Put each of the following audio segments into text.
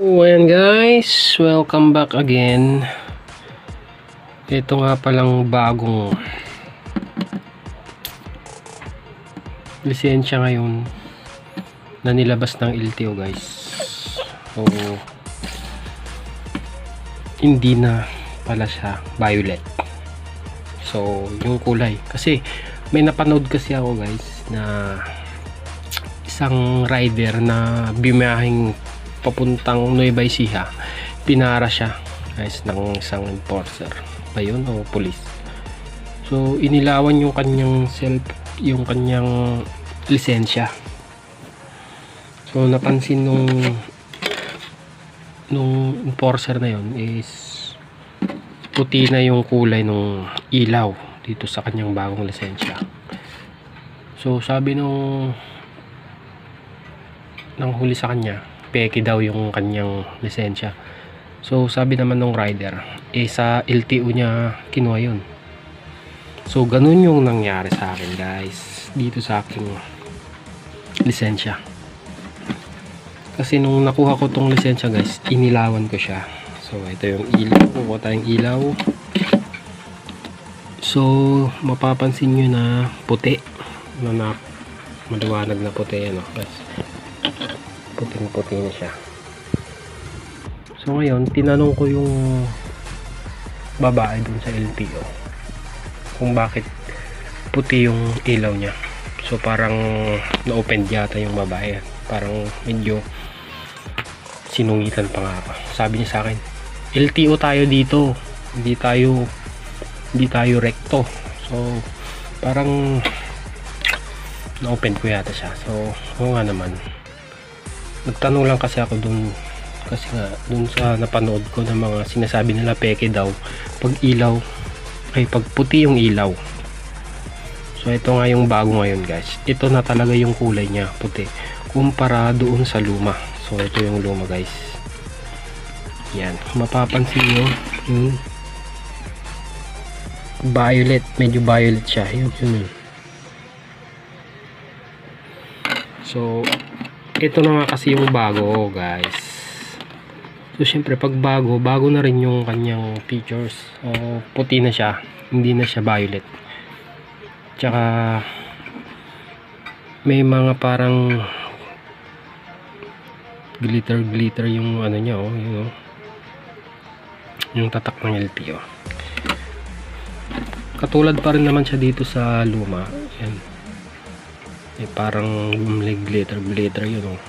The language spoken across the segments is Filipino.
Oh, ayan guys, welcome back again. Ito nga palang bagong lisensya ngayon na nilabas ng LTO guys. So, hindi na pala siya violet. So, yung kulay. Kasi, may napanood kasi ako guys na isang rider na bimahing papuntang Nueva Ecija pinara siya guys ng isang enforcer. Ba yun o police. So inilawan yung kanyang self yung kanyang lisensya. So napansin nung nung enforcer na yun is puti na yung kulay ng ilaw dito sa kanyang bagong lisensya. So sabi nung nang huli sa kanya peke daw yung kanyang lisensya. So sabi naman nung rider eh sa LTO niya kinuha yun. So ganun yung nangyari sa akin guys dito sa aking lisensya. Kasi nung nakuha ko tong lisensya guys inilawan ko siya. So ito yung ilaw kukuha tayong ilaw. So mapapansin nyo na puti na, na maliwanag na puti ano guys puting puti na siya. So ngayon tinanong ko yung babae dun sa LTO kung bakit puti yung ilaw niya. So parang na-open yata yung babae. Parang medyo sinungitan pa nga ako sabi niya sa akin LTO tayo dito. Hindi tayo hindi tayo recto so parang na-open ko yata siya. So oo nga naman nagtanong lang kasi ako dun kasi nga dun sa napanood ko ng mga sinasabi nila peke daw pag ilaw ay pag puti yung ilaw. So ito nga yung bago ngayon guys. Ito na talaga yung kulay niya puti kumpara doon sa luma. So ito yung luma guys. Yan. Mapapansin nyo yung violet medyo violet siya. Yun yun so ito na nga kasi yung bago guys? So syempre pag bago bago na rin yung kanyang features. So, puti na siya. Hindi na siya violet. Tsaka may mga parang glitter glitter yung ano niya oh, yun, oh. yung tatak ng LTO katulad pa rin naman siya dito sa luma. Yan eh, parang may glitter glitter yun oh.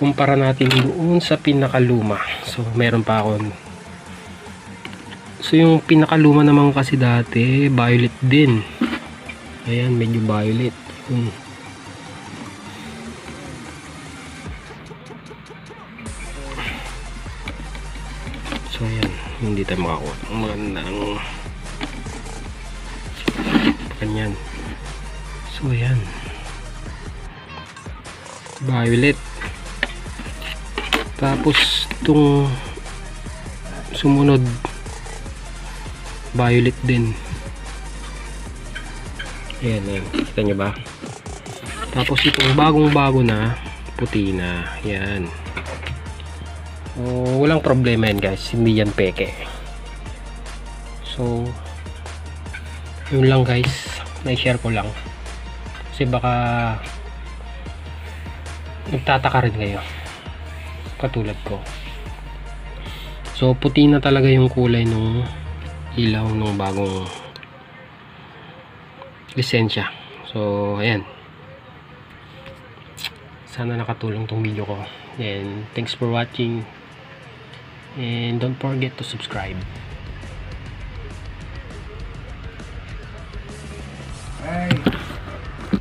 kumpara natin doon sa pinakaluma. So meron pa ako so yung pinakaluma naman kasi dati violet din. Ayan medyo violet. Yun. so ayan. Hindi tayo makakuha. Ang magandang ganyan so ayan violet. Tapos itong sumunod violet din. Ayan ayan. Kita nyo ba? Tapos itong bagong bago na puti na. Yan. Oh, walang problema yan guys. Hindi yan peke. So yun lang guys. Na-share ko lang kasi baka nagtataka rin kayo. Katulad ko. So puti na talaga yung kulay ng ilaw ng bagong lisensya. So ayan. Sana nakatulong tong video ko. And thanks for watching. And don't forget to subscribe. Ay,